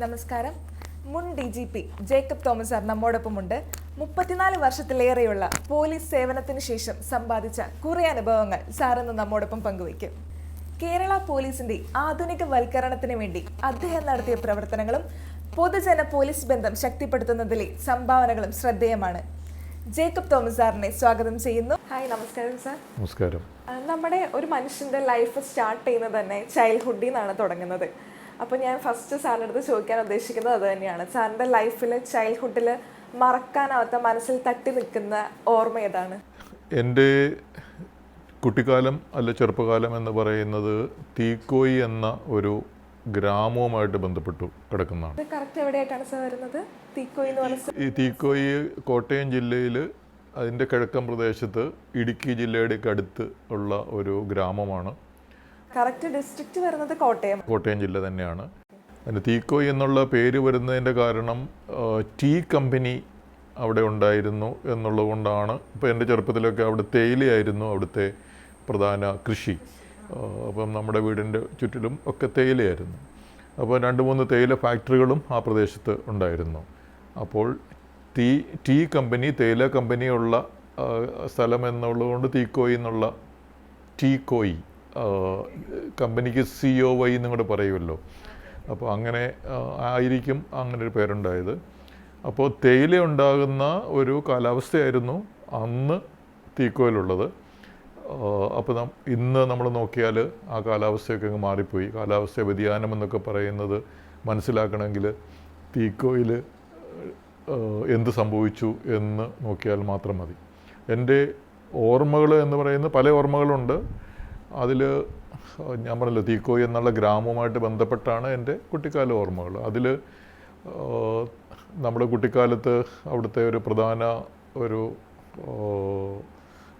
നമസ്കാരം. മുൻ D G P Jacob Thomas sir നമ്മോടൊപ്പമുണ്ട്. മുപ്പത്തിനാല് വർഷത്തിലേറെയുള്ള പോലീസ് സേവനത്തിന് ശേഷം സമ്പാദിച്ച കുറേ അനുഭവങ്ങൾ സാർ ഇന്ന് നമ്മോടൊപ്പം പങ്കുവയ്ക്കും. കേരള പോലീസിന്റെ ആധുനിക വൽക്കരണത്തിന് വേണ്ടി അദ്ദേഹം നടത്തിയ പ്രവർത്തനങ്ങളും പൊതുജന പോലീസ് ബന്ധം ശക്തിപ്പെടുത്തുന്നതിലെ സംഭാവനകളും ശ്രദ്ധേയമാണ്. ജേക്കബ് തോമസ് സാറിനെ സ്വാഗതം ചെയ്യുന്നു. ഹായ് നമസ്കാരം സാർ. നമസ്കാരം. നമ്മുടെ ഒരു മനുഷ്യന്റെ ലൈഫ് സ്റ്റാർട്ട് ചെയ്യുന്നത് തന്നെ ചൈൽഡ്ഹുഡിൽ നിന്നാണ് തുടങ്ങുന്നത്. അപ്പോൾ ഞാൻ ഫസ്റ്റ് സാറിന്റെ അടുത്ത് ചോദിക്കാൻ ഉദ്ദേശിക്കുന്നത് അത് തന്നെയാണ്. സാറിന്റെ ലൈഫിൽ ചൈൽഡ്ഹുഡിൽ മറക്കാനാവാത്ത മനസ്സിൽ തട്ടി നിൽക്കുന്ന ഓർമ്മ ഏതാണ്? എന്റെ കുട്ടിക്കാലം അല്ല ചെറുപ്പകാലം എന്ന് പറയുന്നത് തീക്കോയി എന്ന ഒരു ഗ്രാമവുമായിട്ട് ബന്ധപ്പെട്ടു കിടക്കുന്നതാണ്. ഈ തീക്കോയി കോട്ടയം ജില്ലയിൽ അതിന്റെ കിഴക്കൻ പ്രദേശത്ത് ഇടുക്കി ജില്ലയുടെ അടുത്ത് ഉള്ള ഒരു ഗ്രാമമാണ്. കറക്റ്റ് ഡിസ്ട്രിക്റ്റ് വരുന്നത് കോട്ടയം. കോട്ടയം ജില്ല തന്നെയാണ്. അതിന് തീക്കോയി എന്നുള്ള പേര് വരുന്നതിന്റെ കാരണം ടീ കമ്പനി അവിടെ ഉണ്ടായിരുന്നു എന്നുള്ളത് കൊണ്ടാണ് ഇപ്പോൾ എന്റെ ചെറുപ്പത്തിലൊക്കെ അവിടെ തേയിലയായിരുന്നു അവിടുത്തെ പ്രധാന കൃഷി. അപ്പം നമ്മുടെ വീടിന്റെ ചുറ്റിലും ഒക്കെ തേയിലയായിരുന്നു. അപ്പോൾ രണ്ട് മൂന്ന് തേയില ഫാക്ടറികളും ആ പ്രദേശത്ത് ഉണ്ടായിരുന്നു. അപ്പോൾ ടീ ടീ കമ്പനി തേയില കമ്പനിയുള്ള സ്ഥലം എന്നുള്ളതുകൊണ്ട് തീക്കോയി എന്നുള്ള ടീ ആ, കമ്പനിക്ക് സി ഒ വൈ എന്നും കൂടെ പറയുമല്ലോ. അപ്പോൾ അങ്ങനെ ആയിരിക്കും അങ്ങനെ ഒരു പേരുണ്ടായത്. അപ്പോൾ തേയില ഉണ്ടാകുന്ന ഒരു കാലാവസ്ഥയായിരുന്നു അന്ന് തീക്കോയിലുള്ളത്. അപ്പോൾ നാം ഇന്ന് നമ്മൾ നോക്കിയാൽ ആ കാലാവസ്ഥയൊക്കെ അങ്ങ് മാറിപ്പോയി. കാലാവസ്ഥ വ്യതിയാനം എന്നൊക്കെ പറയുന്നത് മനസ്സിലാക്കണമെങ്കിൽ തീക്കോയിൽ എന്ത് സംഭവിച്ചു എന്ന് നോക്കിയാൽ മാത്രം മതി. എന്റെ ഓർമ്മകൾ എന്ന് പറയുന്നത് പല ഓർമ്മകളുണ്ട്. അതിൽ ഞാൻ പറഞ്ഞല്ലോ തീക്കോയി എന്നുള്ള ഗ്രാമവുമായിട്ട് ബന്ധപ്പെട്ടാണ് എന്റെ കുട്ടിക്കാല ഓർമ്മകൾ. അതിൽ നമ്മുടെ കുട്ടിക്കാലത്ത് അവിടുത്തെ ഒരു പ്രധാന ഒരു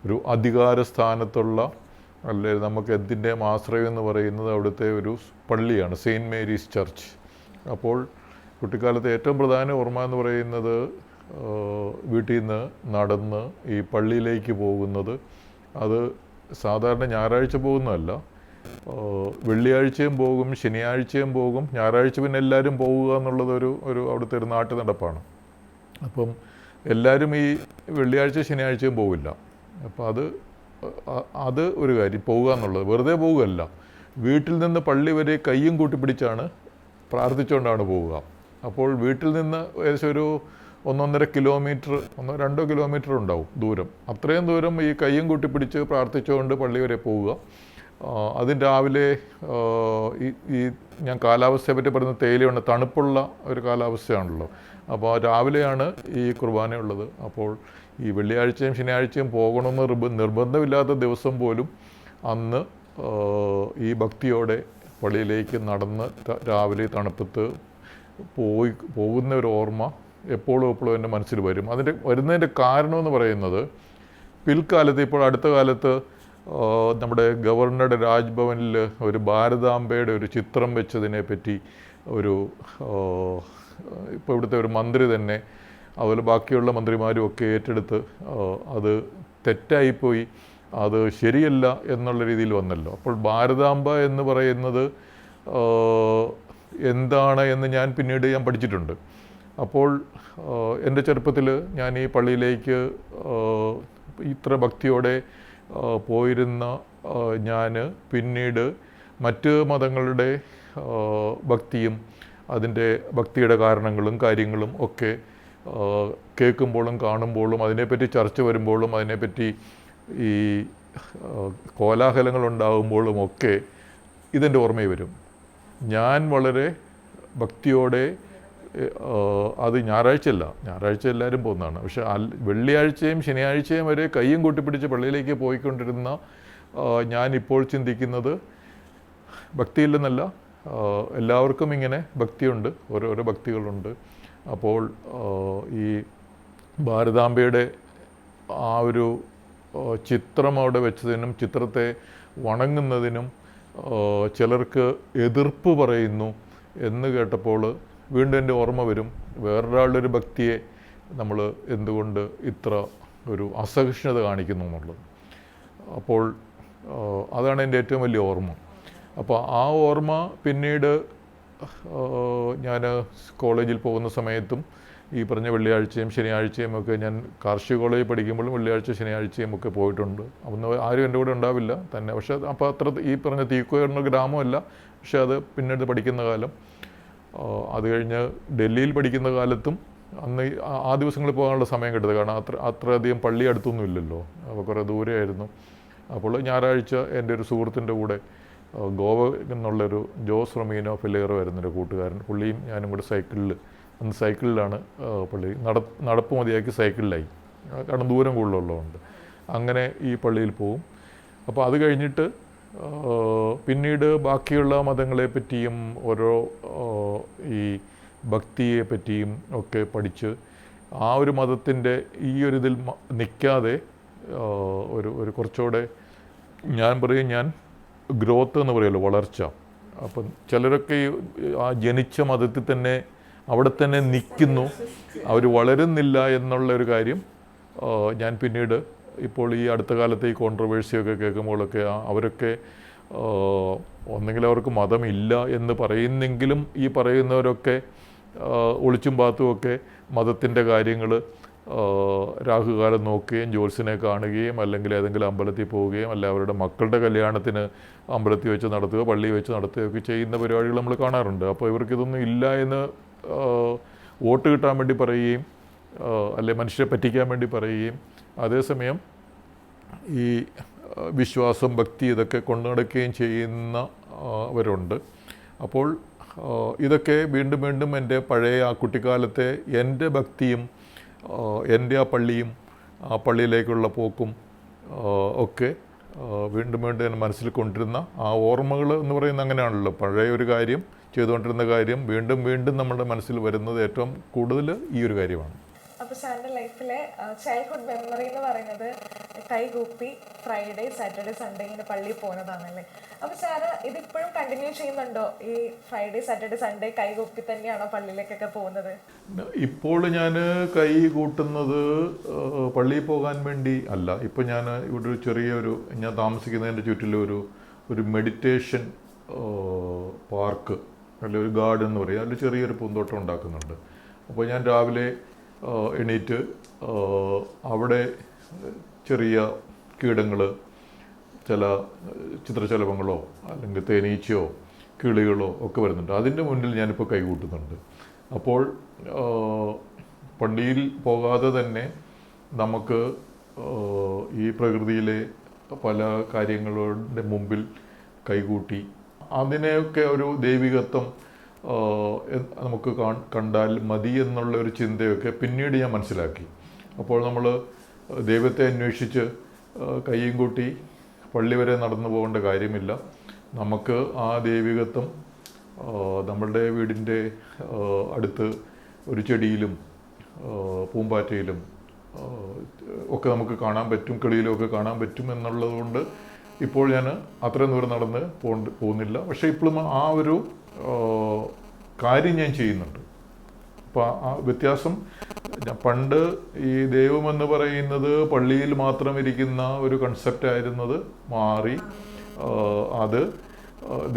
ഒരു അധികാര സ്ഥാനത്തുള്ള അല്ലെ നമുക്ക് എന്തിന്റെയും ആശ്രയം എന്ന് പറയുന്നത് അവിടുത്തെ ഒരു പള്ളിയാണ് സെയിന്റ് മേരീസ് ചർച്ച്. അപ്പോൾ കുട്ടിക്കാലത്തെ ഏറ്റവും പ്രധാന ഓർമ്മ എന്ന് പറയുന്നത് വീട്ടിൽ നിന്ന് നടന്ന് ഈ പള്ളിയിലേക്ക് പോകുന്നത്. അത് സാധാരണ ഞായറാഴ്ച പോകുന്നതല്ല. വെള്ളിയാഴ്ചയും പോകും ശനിയാഴ്ചയും പോകും. ഞായറാഴ്ച പിന്നെ എല്ലാവരും പോവുക എന്നുള്ളത് ഒരു ഒരു അവിടുത്തെ ഒരു നാട്ടു നടപ്പാണ്. അപ്പം എല്ലാവരും ഈ വെള്ളിയാഴ്ച ശനിയാഴ്ചയും പോവില്ല. അപ്പോൾ അത് അത് ഒരു കാര്യം പോവുക എന്നുള്ളത്. വെറുതെ പോവുകയല്ല. വീട്ടിൽ നിന്ന് പള്ളി വരെ കയ്യും കൂട്ടിപ്പിടിച്ചാണ് പ്രാർത്ഥിച്ചുകൊണ്ടാണ് പോവുക. അപ്പോൾ വീട്ടിൽ നിന്ന് ഏകദേശം ഒരു ഒന്നൊന്നര കിലോമീറ്റർ ഒന്നോ രണ്ടോ കിലോമീറ്റർ ഉണ്ടാവും ദൂരം. അത്രയും ദൂരം ഈ കയ്യും കൂട്ടിപ്പിടിച്ച് പ്രാർത്ഥിച്ചുകൊണ്ട് പള്ളി വരെ പോവുക. അതിന് രാവിലെ ഈ ഈ ഞാൻ കാലാവസ്ഥയെ പറ്റി പറയുന്ന തേയിലയുണ്ട് തണുപ്പുള്ള ഒരു കാലാവസ്ഥയാണല്ലോ. അപ്പോൾ രാവിലെയാണ് ഈ കുർബാനയുള്ളത് അപ്പോൾ ഈ വെള്ളിയാഴ്ചയും ശനിയാഴ്ചയും പോകണമെന്ന് നിർബന്ധമില്ലാത്ത ദിവസം പോലും അന്ന് ഈ ഭക്തിയോടെ പള്ളിയിലേക്ക് നടന്ന് രാവിലെ തണുപ്പത്ത് പോയി പോകുന്ന ഒരു ഓർമ്മ എപ്പോഴും എപ്പോഴും എന്റെ മനസ്സിൽ വരും. അതിന്റെ വരുന്നതിന്റെ കാരണം എന്ന് പറയുന്നത് പിൽക്കാലത്ത് ഇപ്പോൾ അടുത്ത കാലത്ത് നമ്മുടെ ഗവർണറുടെ രാജ്ഭവനിൽ ഒരു ഭാരതാംബയുടെ ഒരു ചിത്രം വെച്ചതിനെ പറ്റി ഒരു ഇപ്പോൾ ഇവിടുത്തെ ഒരു മന്ത്രി തന്നെ അതുപോലെ ബാക്കിയുള്ള മന്ത്രിമാരും ഒക്കെ ഏറ്റെടുത്ത് അത് തെറ്റായിപ്പോയി. അത് ശരിയല്ല എന്നുള്ള രീതിയിൽ വന്നല്ലോ. അപ്പോൾ ഭാരതാംബ എന്ന് പറയുന്നത് എന്താണ് എന്ന് ഞാൻ പിന്നീട് ഞാൻ പഠിച്ചിട്ടുണ്ട്. അപ്പോൾ എന്റെ ചെറുപ്പത്തിൽ ഞാൻ ഈ പള്ളിയിലേക്ക് ഇത്ര ഭക്തിയോടെ പോയിരുന്ന ഞാൻ പിന്നീട് മറ്റ് മതങ്ങളുടെ ഭക്തിയും അതിന്റെ ഭക്തിയുടെ കാരണങ്ങളും കാര്യങ്ങളും ഒക്കെ കേൾക്കുമ്പോഴും കാണുമ്പോഴും അതിനെപ്പറ്റി ചർച്ച വരുമ്പോഴും അതിനെപ്പറ്റി ഈ കോലാഹലങ്ങൾ ഉണ്ടാകുമ്പോഴും ഒക്കെ ഇതെന്റെ ഓർമ്മയിൽ വരും. ഞാൻ വളരെ ഭക്തിയോടെ അത് ഞായറാഴ്ചയല്ല ഞായറാഴ്ച എല്ലാവരും പോകുന്നതാണ്. പക്ഷേ വെള്ളിയാഴ്ചയും ശനിയാഴ്ചയും വരെ കൈയും കൂട്ടിപ്പിടിച്ച് പള്ളിയിലേക്ക് പോയിക്കൊണ്ടിരുന്ന ഞാനിപ്പോൾ ചിന്തിക്കുന്നത് ഭക്തിയില്ലെന്നല്ല. എല്ലാവർക്കും ഇങ്ങനെ ഭക്തിയുണ്ട്. ഓരോരോ ഭക്തികളുണ്ട്. അപ്പോൾ ഈ ഭാരതാംബയുടെ ആ ഒരു ചിത്രം അവിടെ വെച്ചതിനും ചിത്രത്തെ വണങ്ങുന്നതിനും ചിലർക്ക് എതിർപ്പ് പറയുന്നു എന്ന് കേട്ടപ്പോൾ വീണ്ടും എന്റെ ഓർമ്മ വരും. വേറൊരാളുടെ ഒരു ഭക്തിയെ നമ്മൾ എന്തുകൊണ്ട് ഇത്ര ഒരു അസഹിഷ്ണുത കാണിക്കുന്നു എന്നുള്ളത്. അപ്പോൾ അതാണ് എന്റെ ഏറ്റവും വലിയ ഓർമ്മ. അപ്പോൾ ആ ഓർമ്മ പിന്നീട് ഞാൻ കോളേജിൽ പോകുന്ന സമയത്തും ഈ പറഞ്ഞ വെള്ളിയാഴ്ചയും ശനിയാഴ്ചയും ഒക്കെ ഞാൻ കാർഷിക കോളേജിൽ പഠിക്കുമ്പോഴും വെള്ളിയാഴ്ച ശനിയാഴ്ചയും ഒക്കെ പോയിട്ടുണ്ട്. അന്ന് ആരും എന്റെ കൂടെ ഉണ്ടാവില്ല തന്നെ. പക്ഷേ അപ്പോൾ അത്ര ഈ പറഞ്ഞ തീക്കോയെന്ന ഗ്രാമമല്ല. പക്ഷേ അത് പിന്നീട് പഠിക്കുന്ന കാലം. അത് കഴിഞ്ഞ് ഡൽഹിയിൽ പഠിക്കുന്ന കാലത്തും അന്ന് ആ- ദിവസങ്ങളിൽ പോകാനുള്ള സമയം കിട്ടത് കാരണം അത്ര അത്രയധികം പള്ളി അടുത്തൊന്നും ഇല്ലല്ലോ. അപ്പോൾ കുറേ ദൂരെയായിരുന്നു. അപ്പോൾ ഞായറാഴ്ച എന്റെ ഒരു സുഹൃത്തിന്റെ കൂടെ ഗോവ എന്നുള്ളൊരു ജോസ് റൊമീനോ ഫിലേറോ ആയിരുന്നു എന്റെ കൂട്ടുകാരൻ പുള്ളിയും ഞാനും കൂടെ സൈക്കിളിൽ അന്ന് സൈക്കിളിലാണ് പള്ളി നട നടപ്പ് മതിയാക്കി സൈക്കിളിലായി. കാരണം ദൂരം കൂടുതലുള്ളതുകൊണ്ട്. അങ്ങനെ ഈ പള്ളിയിൽ പോവും. അപ്പോൾ അത് കഴിഞ്ഞിട്ട് പിന്നീട് ബാക്കിയുള്ള മതങ്ങളെ പറ്റിയും ഓരോ ഈ ഭക്തിയെ പറ്റിയും ഒക്കെ പഠിച്ച് ആ ഒരു മതത്തിന്റെ ഈ ഒരു ഇതിൽ നിൽക്കാതെ ഒരു ഒരു കുറച്ചുകൂടെ ഞാൻ പറയും ഞാൻ ഗ്രോത്ത് എന്ന് പറയുമല്ലോ വളർച്ച. അപ്പം ചിലരൊക്കെ ആ ജനിച്ച മതത്തിൽ തന്നെ അവിടെ തന്നെ നിൽക്കുന്നു. അവർ വളരുന്നില്ല എന്നുള്ള ഒരു കാര്യം ഞാൻ പിന്നീട് ഇപ്പോൾ ഈ അടുത്ത കാലത്തെ ഈ കോൺട്രവേഴ്സിയൊക്കെ കേൾക്കുമ്പോഴൊക്കെ അവരൊക്കെ ഒന്നെങ്കിൽ അവർക്ക് മതമില്ല എന്ന് പറയുന്നെങ്കിലും ഈ പറയുന്നവരൊക്കെ ഒളിച്ചും പാത്തുമൊക്കെ മതത്തിന്റെ കാര്യങ്ങൾ രാഹുകാലം നോക്കുകയും ജ്യോത്സ്യനെ കാണുകയും അല്ലെങ്കിൽ ഏതെങ്കിലും അമ്പലത്തിൽ പോവുകയും അല്ല അവരുടെ മക്കളുടെ കല്യാണത്തിന് അമ്പലത്തിൽ വെച്ച് നടത്തുക പള്ളി വെച്ച് നടത്തുകയൊക്കെ ചെയ്യുന്ന പരിപാടികൾ നമ്മൾ കാണാറുണ്ട്. അപ്പോൾ ഇവർക്കിതൊന്നും ഇല്ല എന്ന് വോട്ട് കിട്ടാൻ വേണ്ടി പറയുകയും അല്ലെ മനുഷ്യരെ പറ്റിക്കാൻ വേണ്ടി പറയുകയും അതേസമയം ഈ വിശ്വാസം ഭക്തി ഇതൊക്കെ കൊണ്ടു ചെയ്യുന്നവരുണ്ട് ചെയ്യുന്ന അപ്പോൾ ഇതൊക്കെ വീണ്ടും വീണ്ടും എന്റെ പഴയ ആ കുട്ടിക്കാലത്തെ എന്റെ ഭക്തിയും എന്റെ ആ പള്ളിയും ആ പള്ളിയിലേക്കുള്ള പോക്കും ഒക്കെ വീണ്ടും വീണ്ടും എന്റെ മനസ്സിൽ കൊണ്ടിരുന്ന ആ ഓർമ്മകൾ എന്ന് പറയുന്നത് അങ്ങനെയാണല്ലോ. പഴയ ഒരു കാര്യം ചെയ്തുകൊണ്ടിരുന്ന കാര്യം വീണ്ടും വീണ്ടും നമ്മുടെ മനസ്സിൽ വരുന്നത് ഏറ്റവും കൂടുതൽ ഈ ഒരു കാര്യമാണ്. അപ്പൊ സാറിന്റെ ലൈഫിലെ ചൈൽഡ്ഹുഡ് മെമ്മറി എന്ന് പറയുന്നത് കൈകൂപ്പി ഫ്രൈഡേ സാറ്റർഡേ സൺഡേ ഇങ്ങനെ പള്ളിയിൽ പോകുന്നതാണല്ലേ? അപ്പൊ സാറ് ഇതിപ്പോഴും കണ്ടിന്യൂ ചെയ്യുന്നുണ്ടോ? ഈ ഫ്രൈഡേ സാറ്റർഡേ സൺഡേ കൈകൂപ്പി തന്നെയാണോ പള്ളിയിലേക്കൊക്കെ പോകുന്നത്? ഇപ്പോൾ ഞാൻ കൈ കൂട്ടുന്നത് പള്ളിയിൽ പോകാൻ വേണ്ടി അല്ല. ഇപ്പോൾ ഞാൻ ഇവിടെ ഒരു ചെറിയൊരു ഞാൻ താമസിക്കുന്നതിന്റെ ചുറ്റിലൊരു ഒരു മെഡിറ്റേഷൻ പാർക്ക് അല്ലെങ്കിൽ ഒരു ഗാർഡൻ എന്ന് പറയും. അതിൽ ചെറിയൊരു പൂന്തോട്ടം ഉണ്ടാക്കുന്നുണ്ട്. അപ്പോൾ ഞാൻ രാവിലെ എണീറ്റ് അവിടെ ചെറിയ കീടങ്ങൾ ചില ചിത്രശലഭങ്ങളോ അല്ലെങ്കിൽ തേനീച്ചയോ കിളികളോ ഒക്കെ വരുന്നുണ്ട്. അതിന്റെ മുന്നിൽ ഞാനിപ്പോൾ കൈകൂട്ടുന്നുണ്ട്. അപ്പോൾ പള്ളിയിൽ പോകാതെ തന്നെ നമുക്ക് ഈ പ്രകൃതിയിലെ പല കാര്യങ്ങളുടെ മുമ്പിൽ കൈകൂട്ടി അതിനെയൊക്കെ ഒരു ദൈവികത്വം നമുക്ക് കണ്ടാൽ മതി എന്നുള്ള ഒരു ചിന്തയൊക്കെ പിന്നീട് ഞാൻ മനസ്സിലാക്കി. അപ്പോൾ നമ്മൾ ദൈവത്തെ അന്വേഷിച്ച് കയ്യും കൂട്ടി പള്ളി വരെ നടന്നു പോകേണ്ട കാര്യമില്ല. നമുക്ക് ആ ദൈവികത്വം നമ്മളുടെ വീടിന്റെ അടുത്ത് ഒരു ചെടിയിലും പൂമ്പാറ്റയിലും ഒക്കെ നമുക്ക് കാണാൻ പറ്റും കിളിയിലുമൊക്കെ കാണാൻ പറ്റും എന്നുള്ളതുകൊണ്ട് ഇപ്പോൾ ഞാൻ അത്രയും ദൂരം നടന്ന് പോകുന്നില്ല. പക്ഷേ ഇപ്പോഴും ആ ഒരു കാര്യം ഞാൻ ചെയ്യുന്നുണ്ട്. അപ്പോൾ ആ വ്യത്യാസം പണ്ട് ഈ ദൈവം എന്ന് പറയുന്നത് പള്ളിയിൽ മാത്രം ഇരിക്കുന്ന ഒരു കൺസെപ്റ്റ് ആയിരുന്നത് മാറി അത്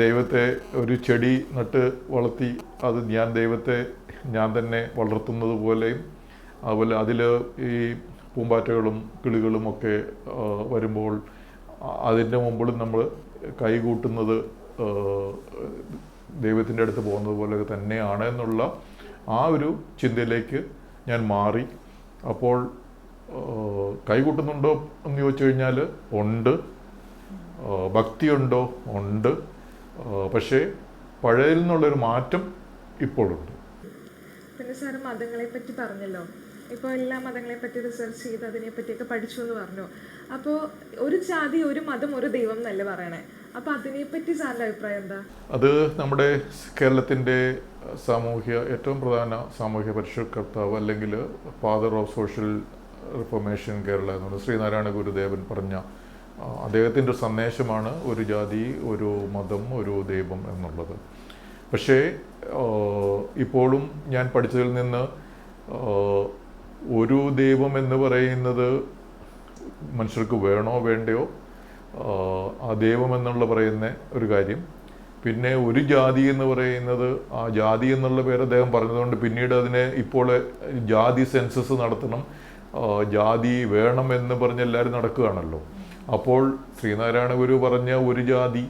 ദൈവത്തെ ഒരു ചെടി നട്ട് വളർത്തി അത് ഞാൻ ദൈവത്തെ ഞാൻ തന്നെ വളർത്തുന്നത് പോലെയും അതുപോലെ അതിൽ ഈ പൂമ്പാറ്റകളും കിളികളും ഒക്കെ വരുമ്പോൾ അതിന്റെ മുമ്പിൽ നമ്മൾ കൈകൂട്ടുന്നത് ദൈവത്തിന്റെ അടുത്ത് പോകുന്നത് പോലെ തന്നെയാണ് എന്നുള്ള ആ ഒരു ചിന്തയിലേക്ക് ഞാൻ മാറി. അപ്പോൾ കൈകൂട്ടുന്നുണ്ടോ എന്ന് ചോദിച്ചു കഴിഞ്ഞാൽ ഉണ്ട്. ഭക്തിയുണ്ടോ? ഉണ്ട്. പക്ഷേ പഴയതിൽ നിന്നുള്ളൊരു മാറ്റം ഇപ്പോഴുണ്ട്. പിന്നെ സാറ് മതങ്ങളെ പറ്റി പറഞ്ഞല്ലോ. ഇപ്പോൾ എല്ലാ മതങ്ങളെ പറ്റി റിസർച്ച് ചെയ്ത് അതിനെ പറ്റിയൊക്കെ പഠിച്ചു എന്ന് പറഞ്ഞു. അപ്പോൾ ഒരു ജാതി ഒരു മതം ഒരു ദൈവം എന്നല്ലേ പറയണേ? അപ്പോൾ അതിനെപ്പറ്റി സാറിന്റെ അഭിപ്രായം എന്താ? അത് നമ്മുടെ കേരളത്തിന്റെ സാമൂഹ്യ ഏറ്റവും പ്രധാന സാമൂഹ്യ പരിഷ്കർത്താവ് അല്ലെങ്കിൽ father of social reformation Kerala എന്നുള്ള ശ്രീനാരായണ ഗുരുദേവൻ പറഞ്ഞ അദ്ദേഹത്തിന്റെ സന്ദേശമാണ് ഒരു ജാതി ഒരു മതം ഒരു ദൈവം എന്നുള്ളത്. പക്ഷേ ഇപ്പോഴും ഞാൻ പഠിച്ചതിൽ നിന്ന് ഒരു ദൈവം എന്ന് പറയുന്നത് മനുഷ്യർക്ക് വേണോ വേണ്ടയോ ആ, ദൈവം എന്നുള്ള പറയുന്ന ഒരു കാര്യം. പിന്നെ ഒരു ജാതി എന്ന് പറയുന്നത് ആ ജാതി എന്നുള്ള പേര് അദ്ദേഹം പറഞ്ഞതുകൊണ്ട് പിന്നീട് അതിനെ ഇപ്പോൾ ജാതി സെൻസസ് നടത്തണം. ജാതി വേണം എന്ന് പറഞ്ഞ് എല്ലാവരും നടക്കുകയാണല്ലോ. അപ്പോൾ ശ്രീനാരായണ ഗുരു പറഞ്ഞ ഒരു ജാതി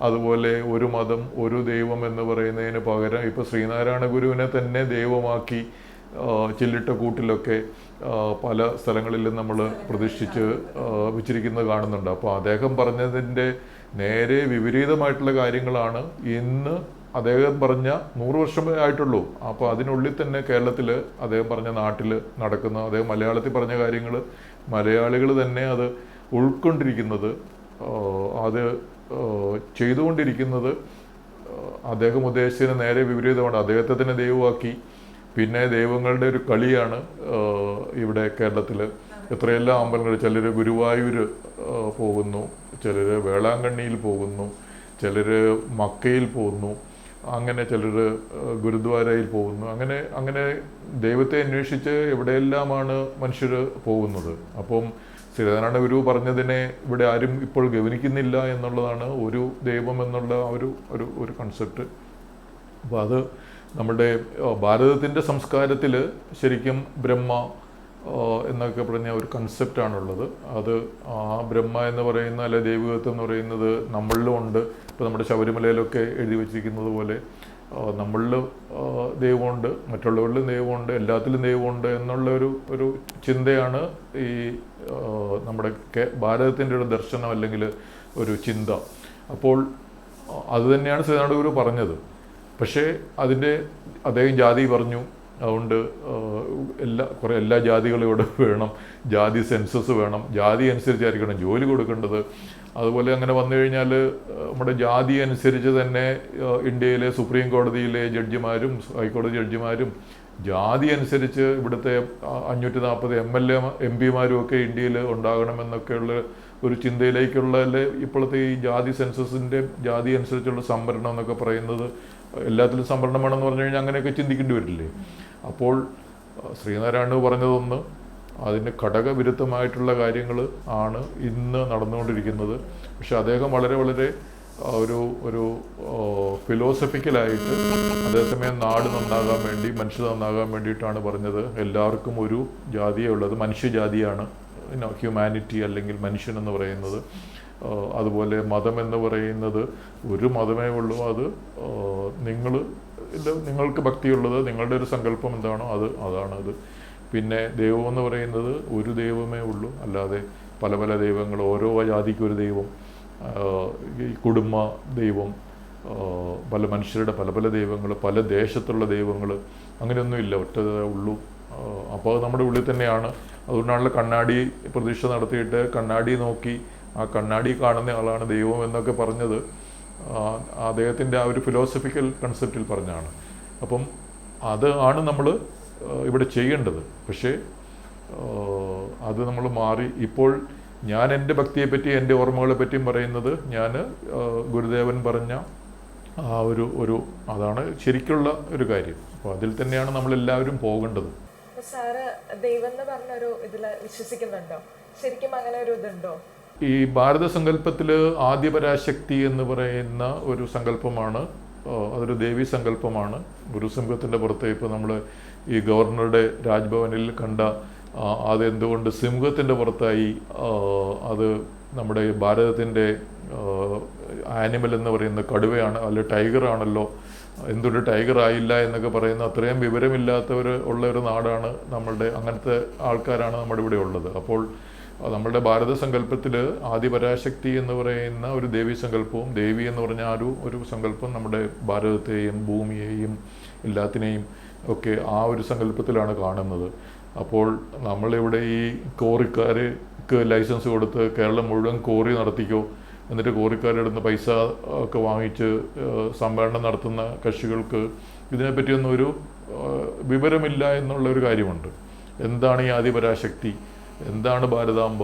അതുപോലെ ഒരു മതം ഒരു ദൈവം എന്ന് പറയുന്നതിന് പകരം ഇപ്പോൾ ശ്രീനാരായണ ഗുരുവിനെ തന്നെ ദൈവമാക്കി ചില്ലിട്ട കൂട്ടിലൊക്കെ പല സ്ഥലങ്ങളിലും നമ്മൾ പ്രതിഷ്ഠിച്ച് വെച്ചിരിക്കുന്നത് കാണുന്നുണ്ട്. അപ്പോൾ അദ്ദേഹം പറഞ്ഞതിന്റെ നേരെ വിപരീതമായിട്ടുള്ള കാര്യങ്ങളാണ് ഇന്ന് അദ്ദേഹം പറഞ്ഞ നൂറ് വർഷമേ ആയിട്ടുള്ളൂ. അപ്പോൾ അതിനുള്ളിൽ തന്നെ കേരളത്തിൽ അദ്ദേഹം പറഞ്ഞ നാട്ടിൽ നടക്കുന്ന അദ്ദേഹം മലയാളത്തിൽ പറഞ്ഞ കാര്യങ്ങൾ മലയാളികൾ തന്നെ അത് ഉൾക്കൊണ്ടിരിക്കുന്നത് അത് ചെയ്തുകൊണ്ടിരിക്കുന്നത് അദ്ദേഹം ഉദ്ദേശിച്ചതിന് നേരെ വിപരീതമാണ്. അദ്ദേഹത്തെ തന്നെ ദൈവമാക്കി പിന്നെ ദൈവങ്ങളുടെ ഒരു കളിയാണ് ഇവിടെ കേരളത്തിൽ എത്രയെല്ലാം അമ്പലങ്ങൾ ചിലർ ഗുരുവായൂർ ആ, പോകുന്നു ചിലർ വേളാങ്കണ്ണിയിൽ പോകുന്നു ചിലർ മക്കയിൽ പോകുന്നു അങ്ങനെ ചിലർ ഗുരുദ്വാരയിൽ പോകുന്നു. അങ്ങനെ അങ്ങനെ ദൈവത്തെ അന്വേഷിച്ച് എവിടെയെല്ലാമാണ് മനുഷ്യർ പോകുന്നത്? അപ്പം ശ്രീനാരായണ ഗുരു പറഞ്ഞതിനെ ഇവിടെ ആരും ഇപ്പോൾ ഗവനിക്കുന്നില്ല എന്നുള്ളതാണ് ഒരു ദൈവം എന്നുള്ള ഒരു ഒരു കൺസെപ്റ്റ് അപ്പോൾ അത് നമ്മുടെ ഭാരതത്തിന്റെ സംസ്കാരത്തിൽ ശരിക്കും ബ്രഹ്മ എന്നൊക്കെ പറഞ്ഞ ഒരു കൺസെപ്റ്റാണുള്ളത് അത് ആ ബ്രഹ്മ എന്ന് പറയുന്ന അല്ലെ ദൈവികത്വം എന്ന് പറയുന്നത് നമ്മളിലും ഉണ്ട്. ഇപ്പോൾ നമ്മുടെ ശബരിമലയിലൊക്കെ എഴുതി വച്ചിരിക്കുന്നത് പോലെ നമ്മളിൽ ദൈവമുണ്ട് മറ്റുള്ളവരിലും ദൈവമുണ്ട് എല്ലാത്തിലും ദൈവമുണ്ട് എന്നുള്ള ഒരു ഒരു ചിന്തയാണ് ഈ നമ്മുടെ ഭാരതത്തിന്റെ ഒരു ദർശനം അല്ലെങ്കിൽ ഒരു ചിന്ത. അപ്പോൾ അത് തന്നെയാണ് ഗുരു പറഞ്ഞത്. പക്ഷേ അതിന്റെ അദ്ദേഹം ജാതി പറഞ്ഞു. അതുകൊണ്ട് എല്ലാ കുറേ എല്ലാ ജാതികളും ഇവിടെ വേണം. ജാതി സെൻസസ് വേണം. ജാതി അനുസരിച്ചായിരിക്കണം ജോലി കൊടുക്കേണ്ടത്. അതുപോലെ അങ്ങനെ വന്നു കഴിഞ്ഞാൽ നമ്മുടെ ജാതി അനുസരിച്ച് തന്നെ ഇന്ത്യയിലെ സുപ്രീം കോടതിയിലെ ജഡ്ജിമാരും ഹൈക്കോടതി ജഡ്ജിമാരും ജാതി അനുസരിച്ച് ഇവിടുത്തെ അഞ്ഞൂറ്റി നാൽപ്പത് എം എൽ എ എം പിമാരും ഒക്കെ ഇന്ത്യയിൽ ഉണ്ടാകണമെന്നൊക്കെയുള്ള ഒരു ചിന്തയിലേക്കുള്ള ഇപ്പോഴത്തെ ഈ ജാതി സെൻസസിന്റെ ജാതി അനുസരിച്ചുള്ള സംവരണം എന്നൊക്കെ പറയുന്നത് എല്ലാത്തിലും സംവരണം വേണമെന്ന് പറഞ്ഞു കഴിഞ്ഞാൽ അങ്ങനെയൊക്കെ ചിന്തിക്കേണ്ടി വരില്ലേ? അപ്പോൾ ശ്രീനാരായണ പറഞ്ഞതൊന്ന് അതിന് ഘടകവിരുദ്ധമായിട്ടുള്ള കാര്യങ്ങൾ ആണ് ഇന്ന് നടന്നുകൊണ്ടിരിക്കുന്നത്. പക്ഷെ അദ്ദേഹം വളരെ വളരെ ഒരു ഒരു ഫിലോസഫിക്കലായിട്ട് അതേസമയം നാട് നന്നാകാൻ വേണ്ടി മനുഷ്യർ നന്നാകാൻ വേണ്ടിയിട്ടാണ് പറഞ്ഞത്. എല്ലാവർക്കും ഒരു ജാതിയേ ഉള്ളത് മനുഷ്യജാതിയാണ്. ഹ്യൂമാനിറ്റി അല്ലെങ്കിൽ മനുഷ്യൻ എന്ന് പറയുന്നത്. അതുപോലെ മതം എന്ന് പറയുന്നത് ഒരു മതമേ ഉള്ളൂ. അത് നിങ്ങൾ നിങ്ങൾക്ക് ഭക്തിയുള്ളത് നിങ്ങളുടെ ഒരു സങ്കല്പം എന്താണോ അത് അതാണ് അത്. പിന്നെ ദൈവം എന്ന് പറയുന്നത് ഒരു ദൈവമേ ഉള്ളൂ. അല്ലാതെ പല പല ദൈവങ്ങൾ ഓരോ ജാതിക്കും ഒരു ദൈവം ഈ കുടുംബ ദൈവം പല മനുഷ്യരുടെ പല പല ദൈവങ്ങൾ പല ദേശത്തുള്ള ദൈവങ്ങൾ അങ്ങനെയൊന്നുമില്ല ഒറ്റ ഉള്ളൂ. അപ്പോൾ നമ്മുടെ ഉള്ളിൽ തന്നെയാണ്. അതുകൊണ്ടാണല്ലോ കണ്ണാടി പ്രതീക്ഷ നടത്തിയിട്ട് കണ്ണാടി നോക്കി ആ കണ്ണാടി കാണുന്ന ആളാണ് ദൈവം എന്നൊക്കെ പറഞ്ഞത്. അദ്ദേഹത്തിന്റെ ആ ഒരു ഫിലോസഫിക്കൽ കൺസെപ്റ്റിൽ പറഞ്ഞാണ്. അപ്പം അത് ആണ് നമ്മൾ ഇവിടെ ചെയ്യേണ്ടത്. പക്ഷേ അത് നമ്മൾ മാറി ഇപ്പോൾ ഞാൻ എന്റെ ഭക്തിയെ പറ്റി എന്റെ ഓർമ്മകളെ പറ്റിയും പറയുന്നത് ഞാൻ ഗുരുദേവൻ പറഞ്ഞ ആ ഒരു ഒരു അതാണ് ശരിക്കുള്ള ഒരു കാര്യം. അപ്പോൾ അതിൽ തന്നെയാണ് നമ്മളെല്ലാവരും പോകേണ്ടത്. സാറ് ദൈവം എന്ന് പറഞ്ഞൊരു ഇതിൽ വിശ്വസിക്കുന്നുണ്ടോ? ശരിക്കും അങ്ങനെ ഒരു ഇതുണ്ടോ? ഈ ഭാരത സങ്കല്പത്തിൽ ആദ്യപരാശക്തി എന്ന് പറയുന്ന ഒരു സങ്കല്പമാണ് അതൊരു ദേവി സങ്കല്പമാണ്. ഗുരുസിംഹത്തിന്റെ പുറത്ത് ഇപ്പോൾ നമ്മൾ ഈ ഗവർണറുടെ രാജ്ഭവനിൽ കണ്ട അതെന്തുകൊണ്ട് സിംഹത്തിന്റെ പുറത്തായി അത് നമ്മുടെ ഭാരതത്തിന്റെ ആനിമൽ എന്ന് പറയുന്ന കടുവയാണ് അല്ല ടൈഗർ ആണല്ലോ എന്തുകൊണ്ട് ടൈഗർ ആയില്ല എന്നൊക്കെ പറയുന്ന അത്രയും വിവരമില്ലാത്തവർ ഉള്ള ഒരു നാടാണ് നമ്മളുടെ അങ്ങനത്തെ ആൾക്കാരാണ് നമ്മുടെ ഇവിടെ ഉള്ളത്. അപ്പോൾ ആ, നമ്മുടെ ഭാരത സങ്കല്പത്തിൽ ആദിപരാശക്തി എന്ന് പറയുന്ന ഒരു ദേവി സങ്കല്പവും ദേവി എന്ന് പറഞ്ഞ ആ ഒരു സങ്കല്പം നമ്മുടെ ഭാരതത്തെയും ഭൂമിയെയും എല്ലാത്തിനെയും ഒക്കെ ആ ഒരു സങ്കല്പത്തിലാണ് കാണുന്നത്. അപ്പോൾ നമ്മളിവിടെ ഈ കോറിക്കാർക്ക് ലൈസൻസ് കൊടുത്ത് കേരളം മുഴുവൻ കോറി നടത്തിക്കോ എന്നിട്ട് കോറിക്കാരുടെ അടുത്ത് പൈസ ഒക്കെ വാങ്ങിച്ച് സംഭരണം നടത്തുന്ന കക്ഷികൾക്ക് ഇതിനെപ്പറ്റിയൊന്നും ഒരു വിവരമില്ല എന്നുള്ള ഒരു കാര്യമുണ്ട്. എന്താണ് ഈ ആദിപരാശക്തി? എന്താണ് ഭാരതാംബ?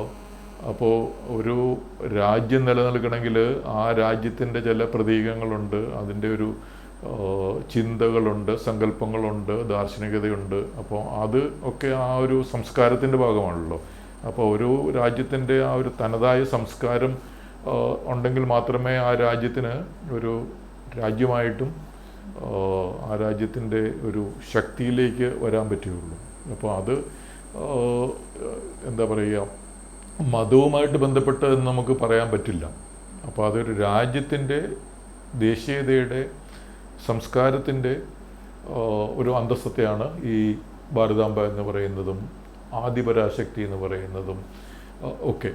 അപ്പോൾ ഒരു രാജ്യം നിലനിൽക്കണമെങ്കിൽ ആ രാജ്യത്തിന്റെ ചില പ്രതീകങ്ങളുണ്ട് അതിന്റെ ഒരു ചിന്തകളുണ്ട് സങ്കല്പങ്ങളുണ്ട് ദാർശനികതയുണ്ട്. അപ്പോൾ അത് ഒക്കെ ആ ഒരു സംസ്കാരത്തിന്റെ ഭാഗമാണല്ലോ. അപ്പോൾ ഒരു രാജ്യത്തിന്റെ ആ ഒരു തനതായ സംസ്കാരം ഉണ്ടെങ്കിൽ മാത്രമേ ആ രാജ്യത്തിന് ഒരു രാജ്യമായിട്ടും ആ, രാജ്യത്തിന്റെ ഒരു ശക്തിയിലേക്ക് വരാൻ പറ്റുകയുള്ളൂ. അപ്പോൾ അത് എന്താ പറയുക മതവുമായിട്ട് ബന്ധപ്പെട്ട് നമുക്ക് പറയാൻ പറ്റില്ല. അപ്പോൾ അതൊരു രാജ്യത്തിന്റെ ദേശീയതയുടെ സംസ്കാരത്തിന്റെ ഒരു അന്തസ്സത്തെയാണ് ഈ ഭാരതാംബ എന്ന് പറയുന്നതും ആദിപരാശക്തി എന്ന് പറയുന്നതും ഒക്കെ.